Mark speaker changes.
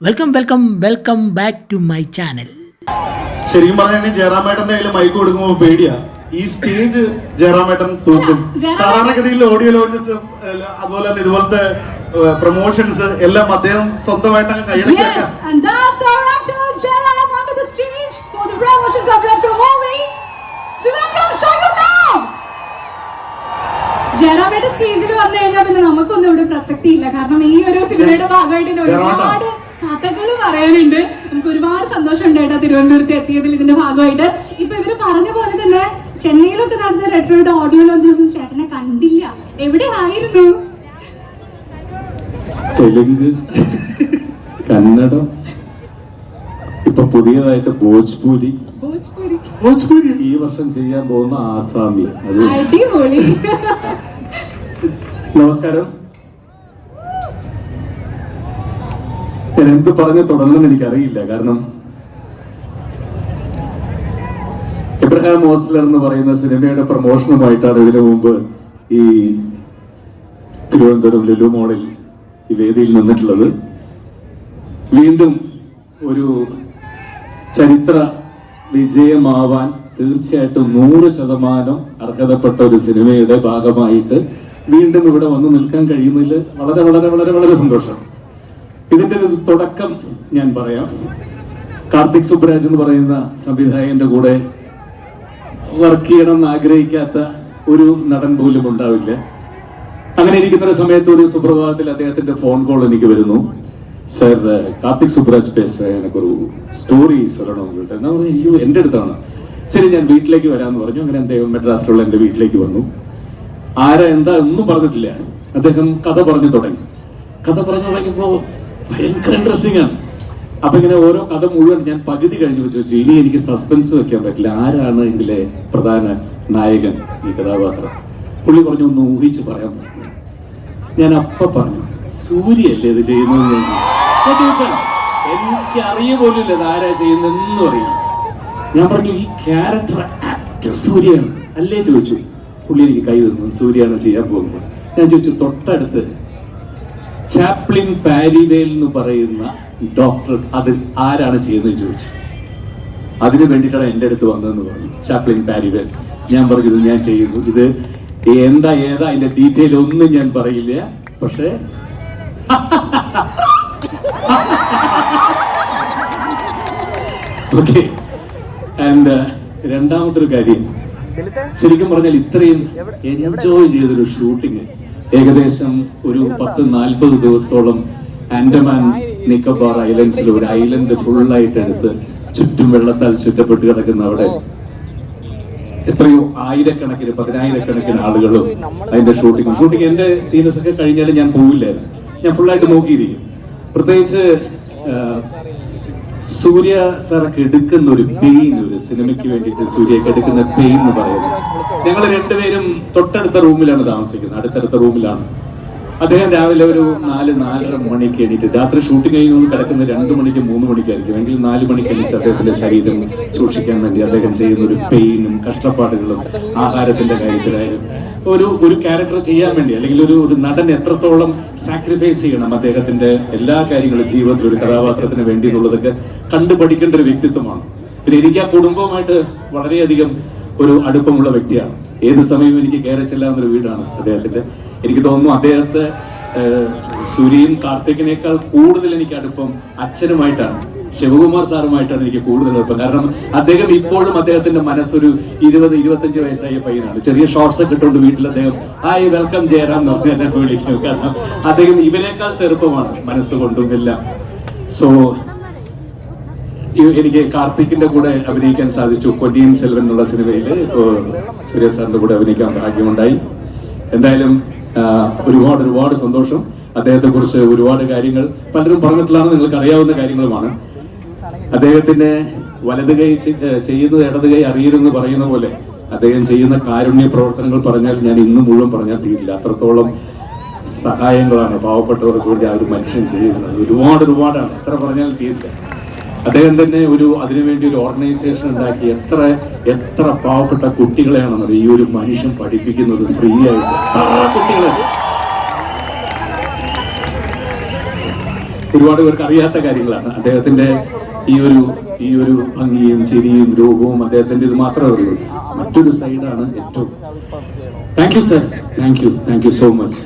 Speaker 1: Welcome welcome welcome back to my channel
Speaker 2: ശരിക്കും പറഞ്ഞാൽ ജയറാമേട്ടന്റെ കയ്യിൽ മൈക്ക് കൊടുക്കുമ്പോൾ പേടിയാ. ഈ സ്റ്റേജ് ജയറാമേട്ടൻ തൂക്കും. സാധാരണഗതിയിൽ ഓഡിയോ ലോഞ്ചസ് അതുപോലെ തന്നെ ഇതുപോലത്തെ പ്രൊമോഷൻസ് എല്ലാം അദ്ദേഹം സ്വന്തമായിട്ട് അങ്ങ് കൈയടക്കിയൊക്കെ
Speaker 3: Yes, and that's our actor Jairam onto the stage for the promotions of Retro Movie. To welcome Shayula! ജയറാമയുടെ സ്റ്റേജിൽ വന്നു കഴിഞ്ഞാൽ പിന്നെ നമുക്കൊന്നും ഇവിടെ പ്രസക്തി ഇല്ല കാരണം ഈ ഒരു സിനിമയുടെ ഭാഗമായിട്ട് ഒരുപാട് കഥകൾ പറയാനുണ്ട്. നമുക്ക് ഒരുപാട് സന്തോഷമുണ്ട് കേട്ടോ തിരുവനന്തപുരത്ത് എത്തിയതിൽ ഇതിന്റെ ഭാഗമായിട്ട്. ഇപ്പൊ ഇവർ പറഞ്ഞ പോലെ തന്നെ ചെന്നൈയിലൊക്കെ നടന്ന റെട്രോയുടെ ഓഡിയോ ലോഞ്ചിലൊന്നും ചേട്ടനെ കണ്ടില്ല. എവിടെ ആയിരുന്നു
Speaker 4: തെലുങ്ക് കന്നഡം ഇപ്പൊ പുതിയതായിട്ട് ഭോജ്പൂരി.
Speaker 3: ഭോജ്പുരി.
Speaker 2: ഭോജ്പൂരി.
Speaker 4: ഈ വർഷം ചെയ്യാൻ പോകുന്ന ആസാമി
Speaker 3: അടിപൊളി.
Speaker 4: നമസ്കാരം. ഞാൻ എന്ത് പറഞ്ഞു തുടങ്ങണമെന്ന് എനിക്കറിയില്ല. കാരണം എബ്രഹാം ഓസ്ലർ എന്ന് പറയുന്ന സിനിമയുടെ പ്രമോഷനുമായിട്ടാണ് ഇതിനു മുമ്പ് ഈ തിരുവനന്തപുരം ലുലു മോളിൽ ഈ വേദിയിൽ നിന്നിട്ടുള്ളത്. വീണ്ടും ഒരു ചരിത്ര വിജയമാവാൻ തീർച്ചയായിട്ടും നൂറ് ശതമാനം അർഹതപ്പെട്ട ഒരു സിനിമയുടെ ഭാഗമായിട്ട് വീണ്ടും ഇവിടെ വന്ന് നിൽക്കാൻ കഴിയുന്നതിൽ വളരെ വളരെ വളരെ വളരെ സന്തോഷം. ഇതിന്റെ ഒരു തുടക്കം ഞാൻ പറയാം. കാർത്തിക് സുബ്രാജ് എന്ന് പറയുന്ന സംവിധായകന്റെ കൂടെ വർക്ക് ചെയ്യണം എന്ന് ആഗ്രഹിക്കാത്ത ഒരു നടൻ പോലും ഉണ്ടാവില്ല. അങ്ങനെ ഇരിക്കുന്ന സമയത്ത് ഒരു സുപ്രഭാതത്തിൽ അദ്ദേഹത്തിന്റെ ഫോൺ കോൾ എനിക്ക് വരുന്നു. സർ കാർത്തിക് സുബ്രാജ് പേസ്റ്റായ എനിക്കൊരു സ്റ്റോറി ചൊല്ലണം കേട്ടോ എന്നാ പറഞ്ഞു അയ്യോ എന്റെ അടുത്താണ്. ശരി ഞാൻ വീട്ടിലേക്ക് വരാമെന്ന് പറഞ്ഞു. അങ്ങനെ അദ്ദേഹം മെഡ്രാസിലുള്ള എന്റെ വീട്ടിലേക്ക് വന്നു. ആരാ എന്താ ഒന്നും പറഞ്ഞിട്ടില്ല. അദ്ദേഹം കഥ പറഞ്ഞു തുടങ്ങി. കഥ പറഞ്ഞു തുടങ്ങിയപ്പോൾ ഭയങ്കര ഇൻട്രസ്റ്റിംഗ് ആണ്. അപ്പൊ ഇങ്ങനെ ഓരോ കഥ മുഴുവൻ ഞാൻ പകുതി കഴിഞ്ഞു വെച്ച് ഇനി എനിക്ക് സസ്പെൻസ് വെക്കാൻ പറ്റില്ല. ആരാണ് ഇതിലെ പ്രധാന നായകൻ ഈ കഥാപാത്രം? പുള്ളി പറഞ്ഞു ഒന്ന് ഊഹിച്ച് പറയാൻ പറഞ്ഞു ഞാൻ അപ്പ പറഞ്ഞു സൂര്യല്ലേ ഇത് ചെയ്യുന്നത് ഞാൻ ചോദിച്ചാ. എനിക്ക് അറിയ ഇത് ആരാ ചെയ്യുന്നതെന്നും അറിയില്ല. ഞാൻ പറഞ്ഞു ഈ ക്യാരക്ടർ ആക്ടർ സൂര്യയാണ്. അല്ലേ ചോദിച്ചു. പുള്ളി എനിക്ക് കൈ തന്നു സൂര്യാണ് ചെയ്യാൻ പോകുന്നത്. ഞാൻ ചോദിച്ചു തൊട്ടടുത്ത് ചാപ്ലിൻ പാരിവേൽ എന്ന് പറയുന്ന ഡോക്ടർ അത് ആരാണ് ചെയ്യുന്നത് ചോദിച്ചു. അതിനു വേണ്ടിയിട്ടാണ് എന്റെ അടുത്ത് വന്നതെന്ന് പറഞ്ഞു. ചാപ്ലിൻ പാരിവേൽ ഞാൻ പറഞ്ഞത് ഞാൻ ചെയ്യുന്നു. ഇത് എന്താ ഏതാ അതിന്റെ ഡീറ്റെയിൽ ഒന്നും ഞാൻ പറയില്ല. പക്ഷേ ഓക്കെ ആൻഡ് രണ്ടാമത്തെ ഒരു കാര്യം. ശരിക്കും പറഞ്ഞാൽ ഇത്രയും എൻജോയ് ചെയ്തൊരു ഷൂട്ടിങ് ഏകദേശം ഒരു പത്ത് നാൽപ്പത് ദിവസത്തോളം ആൻഡമാൻ നിക്കോബാർ ഐലൻഡ്സിൽ ഒരു ഐലൻഡ് ഫുള്ളായിട്ട് എടുത്ത് ചുറ്റും വെള്ളത്താൽ ചുറ്റപ്പെട്ട് കിടക്കുന്ന അവിടെ എത്രയോ ആയിരക്കണക്കിന് പതിനായിരക്കണക്കിന് ആളുകളും അതിന്റെ ഷൂട്ടിംഗ് ഷൂട്ടിംഗ് എന്റെ സീനസ് ഒക്കെ കഴിഞ്ഞാലും ഞാൻ പോവില്ലായിരുന്നു. ഞാൻ ഫുള്ളായിട്ട് നോക്കിയിരിക്കും. പ്രത്യേകിച്ച് സൂര്യ സാറൊക്കെ എടുക്കുന്ന ഒരു പെയിൻ ഒരു സിനിമയ്ക്ക് വേണ്ടിയിട്ട് സൂര്യക്ക് എടുക്കുന്ന പെയിൻ എന്ന് പറയുന്നത്. ഞങ്ങൾ രണ്ടുപേരും തൊട്ടടുത്ത റൂമിലാണ് താമസിക്കുന്നത്. അടുത്തടുത്ത റൂമിലാണ് അദ്ദേഹം രാവിലെ ഒരു നാല് നാലര മണിക്ക് എണീറ്റ് രാത്രി ഷൂട്ടിംഗ് കഴിഞ്ഞ് കിടക്കുന്ന രണ്ട് മണിക്ക് മൂന്ന് മണിക്കായിരിക്കും. എങ്കിൽ നാല് മണിക്ക് എണീച്ച് അദ്ദേഹത്തിന്റെ ശരീരം സൂക്ഷിക്കാൻ വേണ്ടി അദ്ദേഹം ചെയ്യുന്ന ഒരു പെയിനും കഷ്ടപ്പാടുകളും ആഹാരത്തിന്റെ കാര്യത്തിലായാലും ഒരു ഒരു ക്യാരക്ടർ ചെയ്യാൻ വേണ്ടി അല്ലെങ്കിൽ ഒരു ഒരു നടൻ എത്രത്തോളം സാക്രിഫൈസ് ചെയ്യണം അദ്ദേഹത്തിന്റെ എല്ലാ കാര്യങ്ങളും ജീവിതത്തിൽ ഒരു കഥാപാത്രത്തിന് വേണ്ടി എന്നുള്ളതൊക്കെ കണ്ടുപഠിക്കേണ്ട ഒരു വ്യക്തിത്വമാണ്. പിന്നെ എനിക്ക് ആ കുടുംബവുമായിട്ട് വളരെയധികം ഒരു അടുപ്പമുള്ള വ്യക്തിയാണ്. ഏത് സമയവും എനിക്ക് കയറി ചെല്ലാവുന്നൊരു വീടാണ് അദ്ദേഹത്തിന്റെ. എനിക്ക് തോന്നുന്നു അദ്ദേഹത്തെ സൂര്യയും കാർത്തികിനേക്കാൾ കൂടുതൽ എനിക്ക് അടുപ്പം അച്ഛനുമായിട്ടാണ്. ശിവകുമാർ സാറുമായിട്ടാണ് എനിക്ക് കൂടുതൽ അടുപ്പം. കാരണം അദ്ദേഹം ഇപ്പോഴും അദ്ദേഹത്തിന്റെ മനസ്സൊരു ഇരുപത് ഇരുപത്തഞ്ച് വയസ്സായ പയ്യനാണ്. ചെറിയ ഷോർട്സ് ഒക്കെ ഇട്ടുകൊണ്ട് വീട്ടിൽ അദ്ദേഹം ഹായ് വെൽക്കം ജയറാം എന്ന് എന്നെ വിളിക്കും. കാരണം അദ്ദേഹം ഇവനേക്കാൾ ചെറുപ്പമാണ് മനസ്സുകൊണ്ടും എല്ലാം. സോ എനിക്ക് കാർത്തിക്കിന്റെ കൂടെ അഭിനയിക്കാൻ സാധിച്ചു. കൊടിയൻ സെൽവൻ എന്നുള്ള സിനിമയിൽ ഇപ്പോ സുരേഷ് സാറിന്റെ കൂടെ അഭിനയിക്കാൻ ഭാഗ്യമുണ്ടായി. എന്തായാലും ഒരുപാട് ഒരുപാട് സന്തോഷം. അദ്ദേഹത്തെ കുറിച്ച് ഒരുപാട് കാര്യങ്ങൾ പലരും പറഞ്ഞിട്ടുള്ളതാണ് നിങ്ങൾക്ക് അറിയാവുന്ന കാര്യങ്ങളുമാണ്. അദ്ദേഹത്തിന്റെ വലത് കൈ ചെയ്യുന്നത് ഇടത് കൈ അറിയരുതെന്ന് പറയുന്ന പോലെ അദ്ദേഹം ചെയ്യുന്ന കാരുണ്യ പ്രവർത്തനങ്ങൾ പറഞ്ഞാൽ ഞാൻ ഇന്ന് മുഴുവൻ പറഞ്ഞാൽ തീരില്ല. അത്രത്തോളം സഹായങ്ങളാണ് പാവപ്പെട്ടവർക്ക് വേണ്ടി ആ ഒരു മനുഷ്യൻ ചെയ്യുന്നത്. ഒരുപാട് ഒരുപാടാണ്. എത്ര പറഞ്ഞാൽ തീരില്ല. അദ്ദേഹം തന്നെ ഒരു അതിനുവേണ്ടി ഒരു ഓർഗനൈസേഷൻ ഉണ്ടാക്കി. എത്ര എത്ര പാവപ്പെട്ട കുട്ടികളെയാണെന്നത് ഈ ഒരു മനുഷ്യൻ പഠിപ്പിക്കുന്നത് ഫ്രീ ആയിട്ട്. കുട്ടികളെ. ഒരുപാട് പേർക്ക് അറിയാത്ത കാര്യങ്ങളാണ്. അദ്ദേഹത്തിന്റെ ഈ ഒരു ഈ ഒരു ഭംഗിയും ചിരിയും രൂപവും അദ്ദേഹത്തിന്റെ ഇത് മാത്രമേ ഉള്ളൂ മറ്റൊരു സൈഡാണ് ഏറ്റവും. Thank you sir thank you thank you so much